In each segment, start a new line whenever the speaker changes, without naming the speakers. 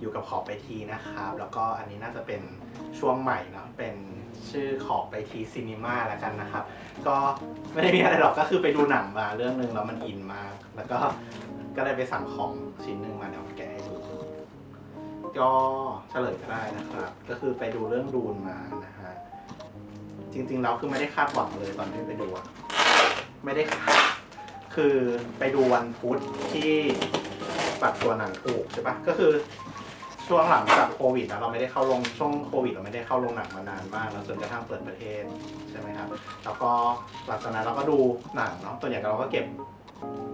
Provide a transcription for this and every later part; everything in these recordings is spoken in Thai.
อยู่กับขอบไปทีนะครับ แล้วก็อันนี้น่าจะเป็นช่วงใหม่เนาะเป็นชื่อขอบไปทีซีนีมาแล้วกันนะครับ ก็ไม่ได้มีอะไรหรอกก็คือไปดูหนังมาเรื่องหนึ่งแล้วมันอินมาก แล้วก็ก็เลยไปสั่งของชิ้นหนึ่งมาเดี๋ยวแกะให้ดูก็เฉลยก็ได้นะครับ ก็คือไปดูเรื่องดูนมานะฮะจริงๆแล้วคือไม่ได้คาดหวังเลยตอนที่ไปดูอะไม่ได้คือไปดูวันพุธที่ ปัดตัวหนังถูกใช่ปะก็คือช่วงหลังจากโควิดนะเราไม่ได้เข้าลงช่วงโควิดเราไม่ได้เข้าโรงหนังมานานมากแล้วจนกระทั่งเปิดประเทศใช่ไหมครับ แล้วก็หลังจากนั้นเราก็ดูหนังเนาะส่วนใหญ่เราก็เก็บ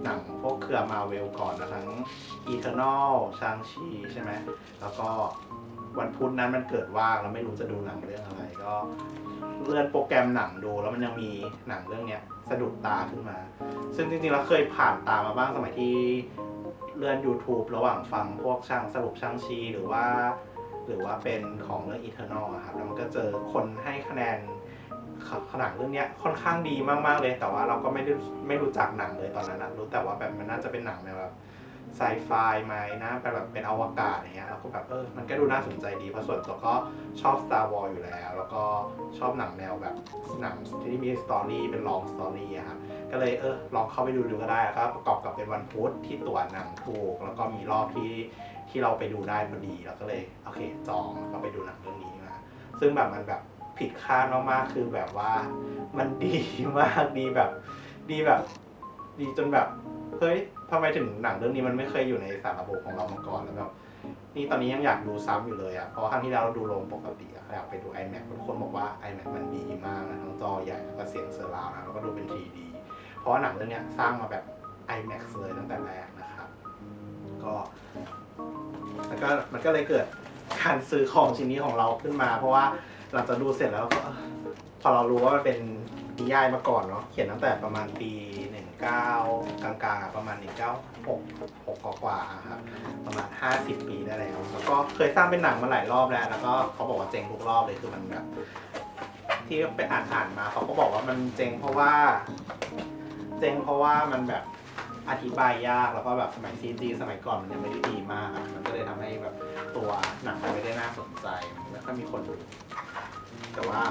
หนังพวกเครือมาเวลก่อนนะทั้ง Eternal ชางชีใช่ไหมแล้วก็วันพุธนั้นมันเกิดว่างแล้วไม่รู้จะดูหนังเรื่องอะไร ก็เลื่อนโปรแกรมหนังดูแล้วมันยังมีหนังเรื่องเนี้ยสะดุดตาขึ้นมา ซึ่งจริงๆแล้วเคยผ่านตามาบ้างสมัยที่ เลื่อน YouTube ระหว่างฟังพวกช่างสรุปช่างชีหรือว่า หรือว่าเป็นของเรื่องอีเทอร์นอลครับแล้วมันก็เจอคนให้คะแนนขนาดเรื่องนี้ค่อนข้างดีมากๆเลย แต่ว่าเราก็ไม่ได้ไม่รู้จักหนังเลยตอนนั้นนะรู้แต่ว่าแบบมันน่าจะเป็นหนังแบบ ไซไฟไหมนะเป็นแบบเป็นอวกาศอย่างเงี้ยเราก็แบบเออมันก็ดูน่าสนใจดีเพราะส่วนตัวก็ชอบ Star Wars อยู่แล้ว แล้วก็ชอบหนังแนวแบบหนังที่มีสตอรี่เป็นลองสตอรี่อะครับก็เลยเออลองเข้าไปดูดูก็ได้แล้วก็ประกอบกับเป็นวันพุธที่ตั๋วหนังถูก แล้วก็มีรอบที่ที่เราไปดูได้พอดีเราก็เลยโอเคจองแล้วก็ไปดูหนังเรื่องนี้มาซึ่งแบบมันแบบผิดคาดมากๆคือแบบว่ามันดีมากดีแบบดีแบบ ดีจนแบบ เฮ้ยทำไมถึงหนังเรื่องนี้มันไม่เคยอยู่ในสารระบบของเรามาก่อนแล้วแบบนี่ตอนนี้ยังอยากดูซ้ำอยู่เลยอะเพราะครั้งที่แล้วเราดูโรงปกติอะอยากไปดู iMac ทุกคนบอกว่า iMac มันดีมากนะทั้งจอใหญ่แล้วก็เสียงเซอร์ราวนะแล้วก็ดูเป็น 3D เพราะว่าหนังเรื่องนี้สร้างมาแบบ IMAX เลยตั้งแต่แรกนะครับ ก็แล้วก็มันก็เลยเกิดการซื้อของชิ้นนี้ของเราขึ้นมา เพราะว่าหลังจากดูเสร็จแล้วก็พอเรารู้ว่ามันเป็นนิยายมาก่อนเนาะเขียนตั้งแต่ประมาณปี 19กลางๆประมาณ1966 6กว่าๆครับประมาณ 50 ปีได้แล้ว แล้วก็เคยสร้างเป็นหนังมาหลายรอบแล้ว แล้วก็เขาบอกว่าเจ๊งทุกรอบเลยคือมันแบบที่ไปอ่านอ่านมาเขาก็บอกว่ามันเจ๊งเพราะว่า เจ๊งเพราะว่ามันแบบอธิบายยากแล้วก็แบบสมัยซีจีสมัยก่อนมันยังไม่ได้ดีมากอะมันก็เลยทำให้แบบตัวหนังมันไม่ได้น่าสนใจมันไม่ค่อยมีคนดูแต่ว่า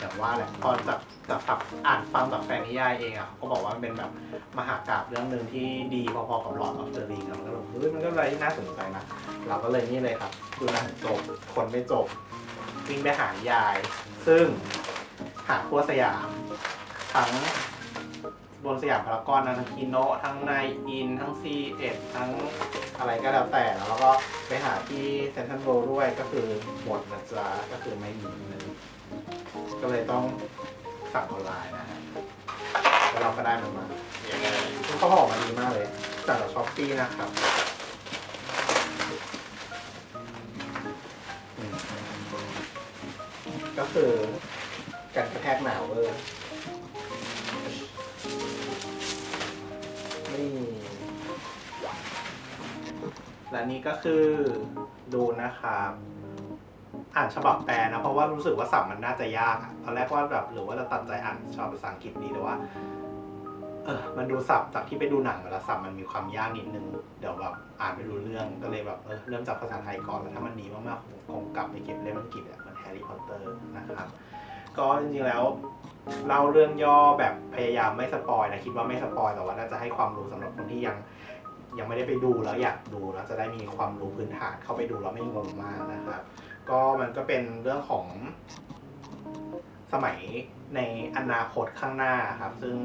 อย่างว่าแหละพอจากจากฟังอ่านฟังจากแฟนนิยายเองอะเขาก็บอกว่ามันเป็นแบบมหากาพย์เรื่องหนึ่งที่ดีพอๆกับหลอดออฟเดอะริงมันก็แบบเฮ้ยมันก็อะไรที่น่าสนใจนะ เราก็เลยนี่เลยครับดูหนังจบคนไม่จบวิ่งไปหานิยาย ซึ่งหาทั่วสยามทั้งบนสยามพารากอนนะทั้งคีโนทั้งในอินทั้งซีเอ็ดทั้ง อะไรก็แล้วแต่แล้วก็ไปหาที่เซ็นทรัลโรด้วยก็คือหมดนะจ๊ะก็คือไม่มีเลยก็เลยต้องสั่งออนไลน์นะฮะแล้วเราก็ได้มันมาเขาบอกมาดีมากเลยสั่งจากช้อปปี้นะครับก็คือการกระแทกหนาวเวอร์ และนี่ก็คือดูนะครับอ่านฉบับแปลนะ เพราะว่ารู้สึกว่าสับมันน่าจะยากตอนแรกว่าแบบหรือว่าจะตัดใจอ่านฉบับภาษาอังกฤษดีแต่ว่า เออมันดูสับจากที่ไปดูหนังมาแล้วสับมันมีความยากนิดนึง เดี๋ยวแบบอ่านไม่รู้เรื่องก็เลยแบบเออเริ่มจากภาษาไทยก่อนแล้วถ้ามันดีมากๆคงกลับไปเก็บเล่มอังกฤษอะเหมันแฮร์รี่พอตเตอร์นะครับก็จริงๆแล้วเล่าเรื่องย่อแบบพยายามไม่สปอยนะคิดว่าไม่สปอยแต่ว่าน่าจะให้ความรู้สำหรับคนที่ยัง ยังไม่ได้ไปดูแล้วอยากดูแล้วจะได้มีความรู้พื้นฐานเข้าไปดูแล้วไม่งงมากนะครับ ก็มันก็เป็นเรื่องของสมัยในอนาคตข้างหน้าครับ ซึ่ง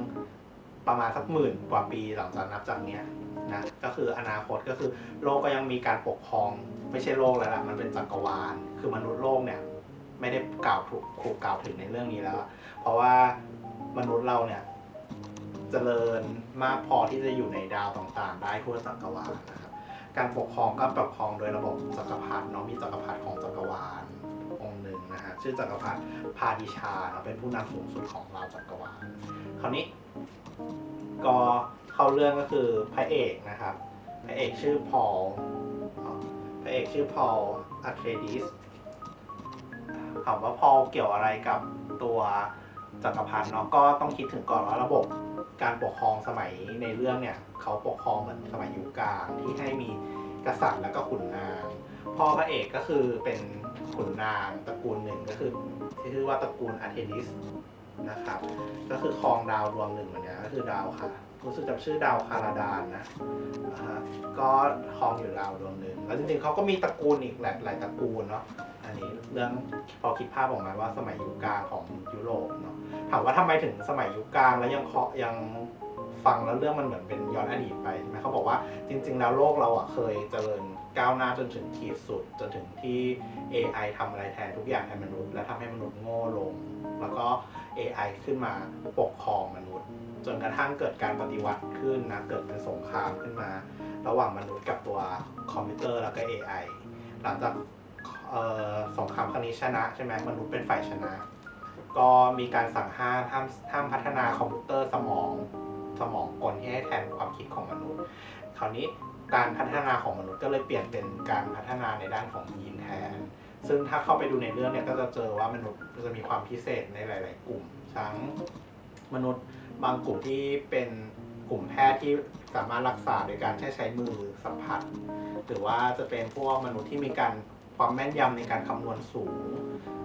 ประมาณสักหมื่นกว่าปีหลังจากนับจากเนี้ยนะก็คืออนาคตก็คือโลกก็ยังมีการปกครอง ไม่ใช่โลกแล้วล่ะมันเป็นจักรวาล คือมนุษย์โลกเนี่ย ไม่ได้กล่าวถูกถูกกล่าวถึงในเรื่องนี้แล้ว เพราะว่ามนุษย์เราเนี่ย จเจริญมากพอที่จะอยู่ในดาวต่างๆ ได้ทั่วจักรวาลนะครับการปกครองก็ปกครองโดยระบบจักรพรรดิเนาะมีจักรพรรดิของจักรวาลองค์หนึ่งนะฮะชื่อจักรพรรดิพาดิชาเนาะเป็นผู้นำสูงสุดของเราจักรวาลคราวนี้ก็เข้าเรื่องก็คือพระเอกนะครับพระเอกชื่อพอลพระเอกชื่อพอลอะเทรดิสถามว่าพอลเกี่ยวอะไรกับตัวจักรพรรดิเนาะก็ต้องคิดถึงก่อนว่าระบบ การปกครองสมัยในเรื่องเนี่ยเขาปกครองเหมือนสมัยยุคกลางที่ให้มีกษัตริย์แล้วก็ขุนนางพ่อพระเอกก็คือเป็นขุนนางตระกูลหนึ่งก็คือที่ชื่อว่าตระกูลอาร์เทมิสนะครับ ก็คือครองดาวดวงหนึ่งเหมือนกันก็คือดาวค่ะรู้สึกจะชื่อดาวคาราดานนะอ่าฮะก็ครองอยู่ดาวดวงหนึ่งแล้วจริงๆเขาก็มีตระกูลอีกหลายหลายตระกูลเนาะ นี้เรื่องพอคิดภาพออกมาว่าสมัยยุคกลางของยุโรปเนาะถามว่าทำไมถึงสมัยยุคกลางแล้วยังเคาะยังฟังแล้วเรื่องมันเหมือนเป็นย้อนอดีตไปใช่ไหมเขาบอกว่าจริง ๆ แล้วโลกเราอะเคยเจริญก้าวหน้าจนถึงขีดสุด จนถึงที่ AI ทำอะไรแทนทุกอย่างแทนมนุษย์ และทำให้มนุษย์โง่ลง แล้วก็ AI ขึ้นมาปกครองมนุษย์ จนกระทั่งเกิดการปฏิวัติขึ้นนะเกิดเป็นสงครามขึ้นมา ระหว่างมนุษย์กับตัวคอมพิวเตอร์แล้วก็ AI หลังจาก สงครามครั้งนี้ชนะใช่ไหมมนุษย์เป็นฝ่ายชนะ ก็มีการสั่งห้ามห้ามห้ามพัฒนาคอมพิวเตอร์สมองสมองกลที่ให้แทนความคิดของมนุษย์ คราวนี้การพัฒนาของมนุษย์ก็เลยเปลี่ยนเป็นการพัฒนาในด้านของยีนแทน ซึ่งถ้าเข้าไปดูในเรื่องเนี่ยก็จะเจอว่ามนุษย์จะมีความพิเศษในหลาย ๆ กลุ่ม ทั้งมนุษย์บางกลุ่มที่เป็นกลุ่มแพทย์ที่สามารถรักษาโดยการแค่ใช้มือสัมผัส หรือว่าจะเป็นพวกมนุษย์ที่มีการ ความแม่นยำในการคำนวณสูง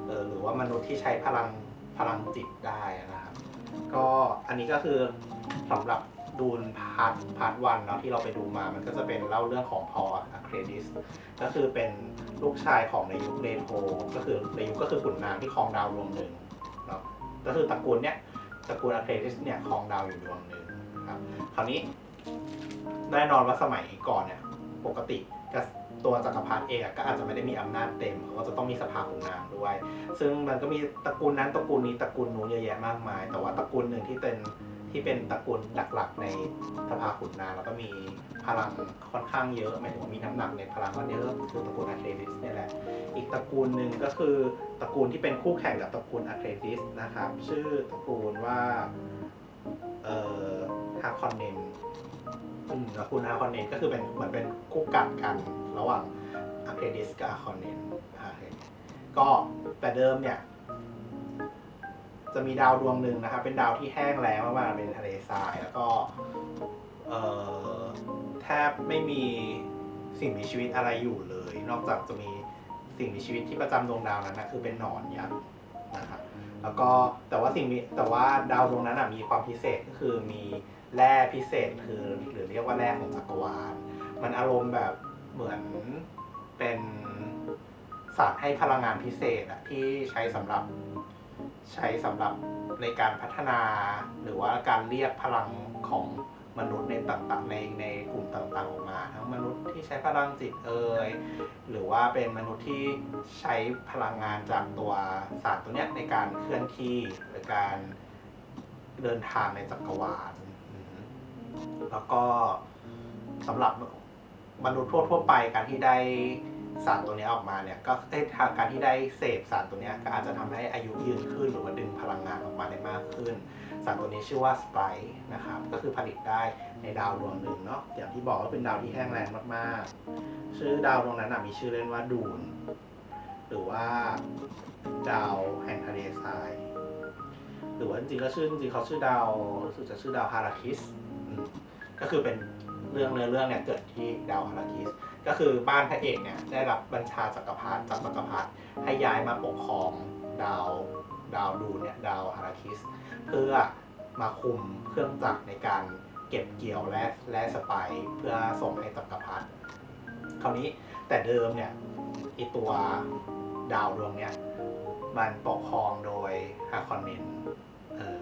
เออหรือว่ามนุษย์ที่ใช้พลังพลังจิตได้นะครับ ก็อันนี้ก็คือสำหรับดูนพาร์ทพาร์ทวันเนาะที่เราไปดูมา มันก็จะเป็นเล่าเรื่องของพออะเครดิส ก็คือเป็นลูกชายของในยุคเรโทก็คือในยุคก็คือขุนนางที่ครองดาวดวงหนึ่งเนาะก็คือตระกูลเนี้ยตระกูลอะเครดิสเนี่ยครองดาวอยู่ดวงหนึ่งครับคราวนี้แน่นอนว่าสมัยก่อนเนี่ยปกติ ตัวจักรพรรดิเองก็อาจจะไม่ได้มีอำนาจเต็มเขาก็จะต้องมีสภาขุนนางด้วย ซึ่งมันก็มีตระกูลนั้นตระกูลนี้ตระกูลนู้นเยอะแยะมากมาย แต่ว่าตระกูลหนึ่งที่เป็นที่เป็นตระกูลหลักๆ ในสภาขุนนางแล้วก็มีพลังค่อนข้างเยอะหมายถึงว่ามีน้ำหนักในพลังค่อนเยอะก็คือตระกูลอาเคดิสเนี่ยแหละอีกตระกูลหนึ่งก็คือตระกูลที่เป็นคู่แข่งกับตระกูลอาเคดิสนะครับชื่อตระกูลว่าเอ่อฮาคอนเนนอืมตระกูลฮาคอนเนนก็คือเป็นเหมือนเป็นคู่กัดกัน ระหว่างอาร์เคดิสกับฮาคอนเนนก็แต่เดิมเนี่ย จะมีดาวดวงหนึ่งนะครับ เป็นดาวที่แห้งแล้งมากๆเป็นทะเลทราย แล้วก็แทบไม่มีสิ่งมีชีวิตอะไรอยู่เลย นอกจากจะมีสิ่งมีชีวิตที่ประจำดวงดาวนั้นนะคือเป็นหนอนยักษ์นะครับแล้วก็แต่ว่าสิ่งมีแต่ว่าดาวดวงนั้นนะมีความพิเศษก็คือมีแร่พิเศษคือหรือเรียกว่าแร่ของจักรวาลมันอารมณ์แบบ เหมือนเป็นสารให้พลังงานพิเศษอะที่ใช้สำหรับใช้สำหรับในการพัฒนา หรือว่าการเรียกพลังของมนุษย์ในต่างๆในในกลุ่มต่างๆออกมา ทั้งมนุษย์ที่ใช้พลังจิตเอ่ยหรือว่าเป็นมนุษย์ที่ใช้พลังงานจากตัวสารตัวเนี้ยในการเคลื่อนที่หรือการเดินทางในจักรวาลแล้วก็สำหรับ มนุษย์ทั่วๆไปการที่ได้สารตัวนี้ออกมาเนี่ยก็เอ้ทางการที่ได้เสพสารตัวนี้ก็อาจจะทำให้อายุยืนขึ้นหรือว่าดึงพลังงานออกมาได้มากขึ้น สารตัวนี้ชื่อว่าสไปร์นะครับก็คือผลิตได้ในดาวดวงหนึ่งเนาะอย่างที่บอกว่าเป็นดาวที่แห้งแล้งมากๆ ชื่อดาวดวงนั้นมีชื่อเล่นว่าดูนหรือว่าดาวแห่งทะเลทรายหรือว่าจริงๆก็ชื่อจริงเขาชื่อดาวรู้สึกจะชื่อดาวฮาราคิสก็คือเป็น เรื่องเนื้อเรื่องเนี่ยเกิดที่ดาวฮาราคิส ก็คือบ้านพระเอกเนี่ยได้รับบัญชาจักรพรรดิจากจักรพรรดิให้ย้ายมาปกครองดาวดาวดูเนี่ยดาวฮาราคิส เพื่อมาคุมเครื่องจักรในการเก็บเกี่ยวและและสไปเพื่อส่งให้จักรพรรดิคราวนี้แต่เดิมเนี่ยไอตัวดาวดวงเนี่ยมันปกครองโดยฮาคอนเนนเออ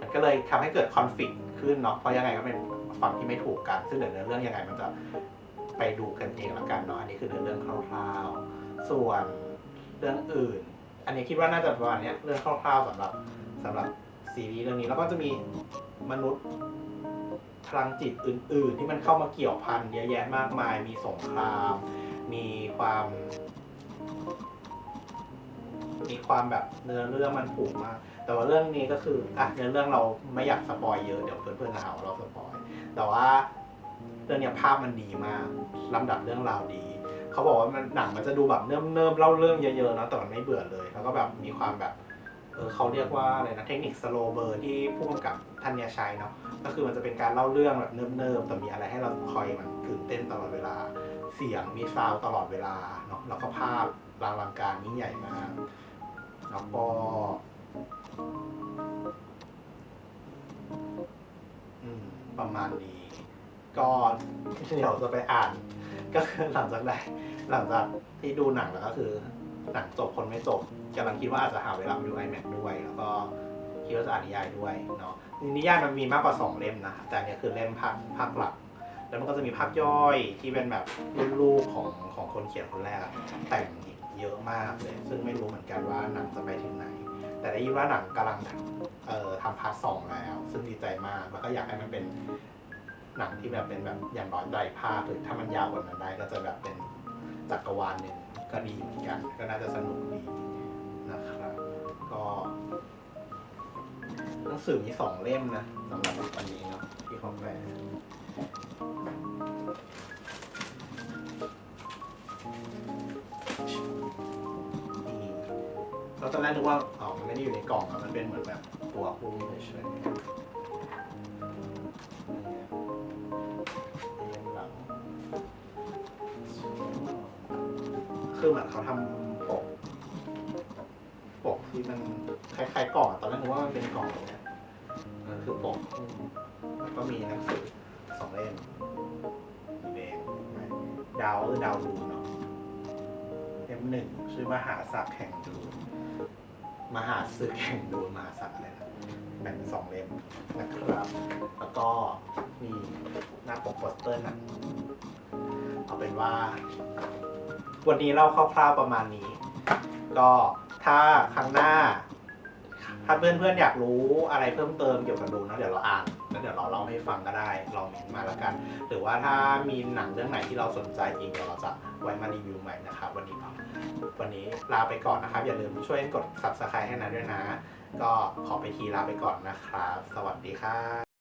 มันก็เลยทำให้เกิดคอนฟ lict ขึ้นเนาะเพราะยังไงก็เป็น ฝั่งที่ไม่ถูกกัน ซึ่งเดี๋ยวเนื้อเรื่องยังไงมันจะไปดูกันเองแล้วกันเนาะอันนี้คือเนื้อเรื่องคร่าวๆ ส่วนเรื่องอื่น อันนี้คิดว่าน่าจะประมาณนี้เรื่องคร่าวๆสำหรับสำหรับซีรีส์เรื่องนี้แล้วก็จะมีมนุษย์พลังจิตอื่น ๆ ที่มันเข้ามาเกี่ยวพันเยอะแยะมากมาย มีสงคราม มีความ มีความแบบเนื้อเรื่องมันผูกมาก แต่ว่าเรื่องนี้ก็คืออะเนื้อเรื่องเราไม่อยากสปอยเยอะ เดี๋ยวเพื่อนๆจะหาว่าเราสปอย แต่ว่าเรื่องเนี้ยภาพมันดีมากลำดับเรื่องราวดี เขาบอกว่ามันหนังมันจะดูแบบเนิ่มเนิ่มๆเล่าเรื่องเยอะๆนะแต่มันไม่เบื่อเลย แล้วก็แบบมีความแบบเออเขาเรียกว่าอะไรนะเทคนิคสโลเบอร์ที่ผู้กำกับทันยาชัยเนาะก็คือมันจะเป็นการเล่าเรื่องแบบเนิ่มๆแต่มีอะไรให้เราคอยมันตื่นเต้นตลอดเวลา เสียงมีซาวตลอดเวลาเนาะแล้วก็ภาพรางลังการยิ่งใหญ่มากแล้วก็อืม ประมาณนี้ ก็เดี๋ยวจะไปอ่าน ก็คือหลังจากได้หลังจากที่ดูหนังแล้วก็คือหนังจบคนไม่จบกำลังคิดว่าอาจจะหาเวลาดู iMac ด้วย แล้วก็คิดว่าจะอ่านนิยายด้วยเนาะนิยายมันมีมากกว่าสองเล่มนะแต่เนี้ยคือเล่มภาคภาคหลัก แล้วมันก็จะมีภาคย่อยที่เป็นแบบรุ่นลูกของของคนเขียนคนแรกแต่งเยอะมากเลย ซึ่งไม่รู้เหมือนกันว่าหนังจะไปถึงไหน แต่ได้ยินว่าหนังกำลังเอ่อทำพาร์ทสองแล้ว ซึ่งดีใจมาก แล้วก็อยากให้มันเป็นหนังที่แบบเป็นแบบอย่างน้อยไตรภาคหรือถ้ามันยาวกว่านั้นได้ก็จะแบบเป็นจักรวาลหนึ่งก็ดีเหมือนกัน ก็น่าจะสนุกดีนะครับ ก็หนังสือมีสองเล่มนะสำหรับวันนี้เนาะที่เขาแปลเราตอนแรกนึกว่า ไม่ได้อยู่ในกล่องอะมันเป็นเหมือนแบบตัวหุ้มเฉยๆนี่เรียงหลังคือเหมือนเขาทำปก ปกที่มันคล้ายๆกล่องอะตอนแรกนึกว่ามันเป็นกล่องเนี่ยมันคือปก แล้วก็มีหนังสือสองเล่มสีแดงดาวคือดาวรูนเนาะเล่มหนึ่งชื่อมหาศักดิ์แห่งดูน มหาศึกแห่งดูนมหาศักดิ์อะไรนะแบ่งเป็นสองเล่มนะครับ แล้วก็มีหน้าปกโปสเตอร์หนังเอาเป็นว่า วันนี้เล่าคร่าวๆประมาณนี้ ก็ถ้าครั้งหน้า ถ้าเพื่อนๆอยากรู้อะไรเพิ่มเติมเกี่ยวกับดูนนะเดี๋ยวเราอ่านแล้วเดี๋ยวเราเล่าให้ฟังก็ได้ลองเมนต์มาแล้วกัน หรือว่าถ้ามีหนังเรื่องไหนที่เราสนใจอีกเดี๋ยวเราจะไว้มารีวิวใหม่นะครับวันนี้วันนี้ลาไปก่อนนะครับ อย่าลืมช่วยกด subscribe ให้นะด้วยนะ ก็ขอไปทีลาไปก่อนนะครับ สวัสดีครับ